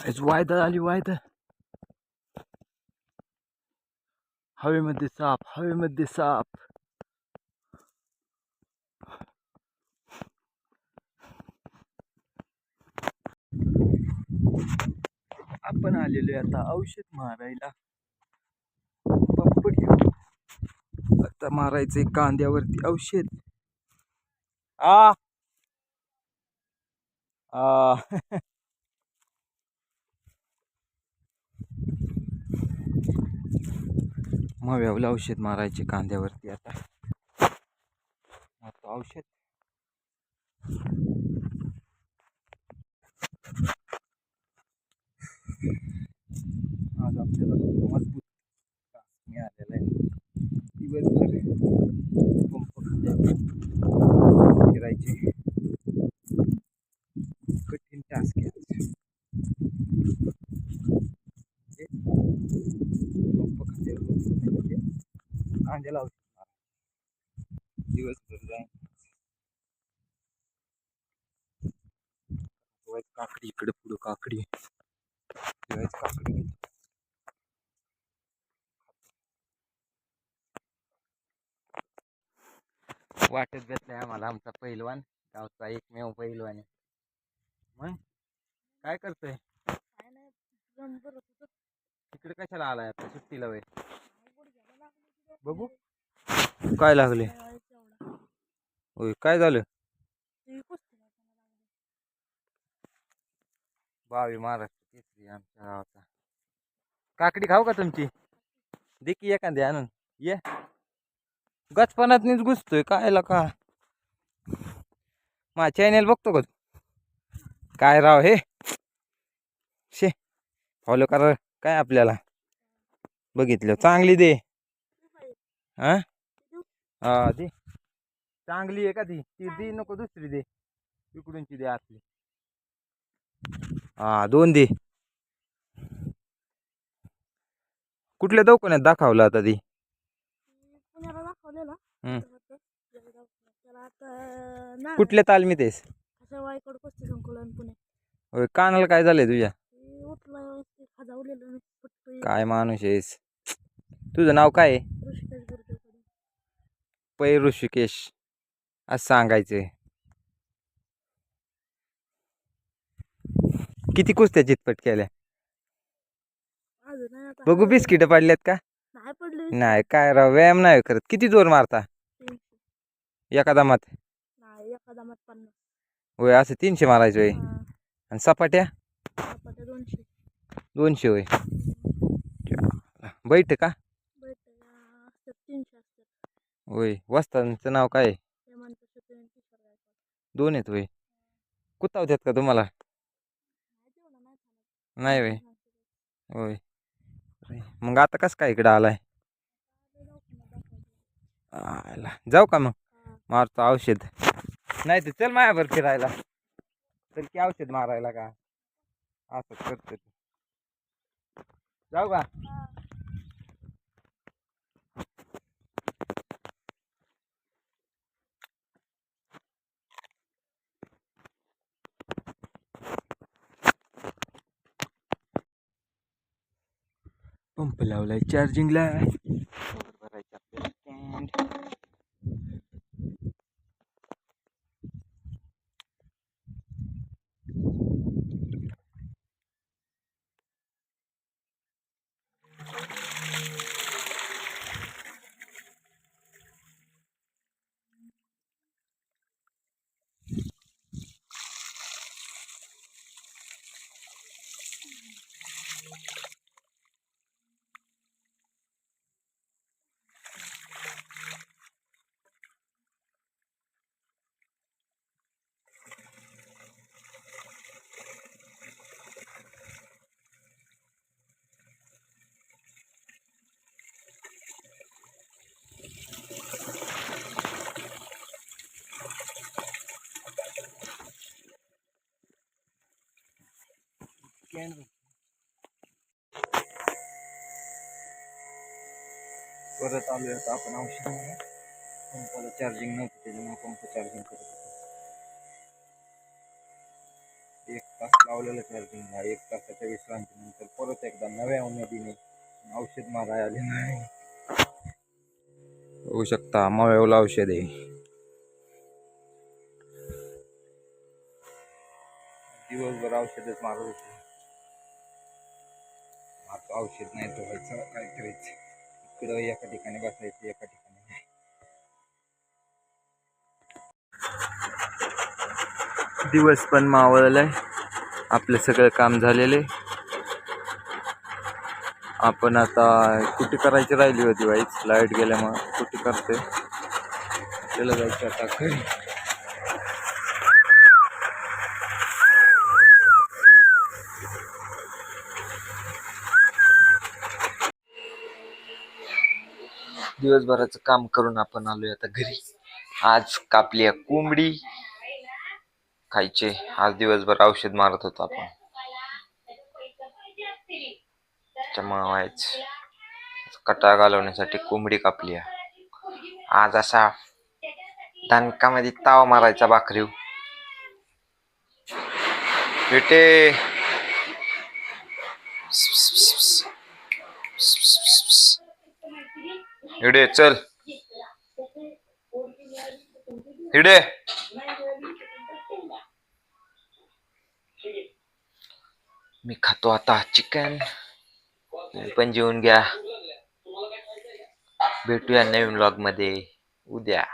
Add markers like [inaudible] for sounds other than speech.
काहीच वायदा आली वायदा हवेमध्ये साप हवेमध्ये साप आपण आलेलो आता औषध मारायला. पंप घेऊन. आता मारायचंय कांद्यावरती औषध. आ! [laughs] मव्यावलं औषध मारायचे कांद्यावरती आता. आता औषध. आज आपल्याला मजबूत मिळालेला आहे. दिवसभर पंप फिरायचे. जाईन शिवाय काकडी इकडे पुढं काकडी. काकडी. घेतो. वाटत भेटलाय आम्हाला आमचा पैलवान. गावचा एकमेव पैलवान आहे. मग? काय करतोय? तिकडे कशाला आलाय आता? सुट्टीला वय. बघू. काय लागले? काय झालं? बावी महाराष्ट्र आमच्या गावाचा. काकडी खाऊ का तुमची? दे की एखादी आणून. ये. गचपणातनीच घुसतोय का मा चॅनेल बघतो का काय राव हे? शे फॉलो कर काय आपल्याला? बघितलं, चांगली दे. हा? हा दे। चांगली आहे का ती ती दे नको दुसरी दे। इकडूनची दे आतली। हा दोन दे। कुठल्या दवाखान्यात दाखवलं आता ती कुठल्या तालमीत आहेस? होय कानाला काय झालंय तुझ्या? ते काय माणूस आहेस? तुझं नाव काय आहे? पै ऋषिकेश असं सांगायचंय. किती कुस्त्या चितपट केल्या? बघू बिस्किट पडल्यात का? नाही पडले नाही काय राव व्यायाम नाही करत. किती जोर मारता? एका दामात होय असं तीनशे मारायचं होय. आणि सपाट्या? दोनशे. होय. बैठ का बैठ असतात तीनशे असतात होय वस्तांचं नाव काय. दोन आहेत होय कुत्ता होत्यात का तुम्हाला? नाही होय. होय मग आता कसं काय इकडं आलाय. आला जाऊ का मग. मारतो औषध. नाही तर चल मायावर फिरायला. चल की औषध मारायला का? असं करतो. जाऊ का? पंप लावलाय चार्जिंगला परत आलोय आता आपण औषध पंपाला चार्जिंग नव्हतं त्याच्यामुळे पंप चार्जिंग करत होतो. एक तास लावलेलं चार्जिंगला एक तासाच्या विश्रांतीनंतर परत एकदा नव्या उमेदीने औषध माराय आले नाही. होऊ शकता मळवलं औषध आहे. दिवसभर औषधच मारत होतो. आता औषध नाही धुवायचं व्हायचं काय करायचं इकडं एका ठिकाणी बसायचं एका ठिकाणी नाही. दिवस पण मावळलाय. आपलं सगळं काम झालेले आपण आता कुठे करायची राहिली होती वाईच लाइट गेल्यामुळं कुठे करते आपल्याला जायचं आता घरी. दिवसभराचं काम करून आपण आलोय आता घरी. आज कापली आहे कोंबडी. खायचे. आज दिवसभर औषध मारत होतो आपण. त्याच्यामुळे कटाळा घालवण्यासाठी कोंबडी कापली आहे आज असा दणकामध्ये ताव मारायचा बाकरीव बेटे इडे चल. इडे मी खातो आता चिकन. पण जेवून घ्या. भेटूया नवीन व्लॉगमध्ये. उद्या.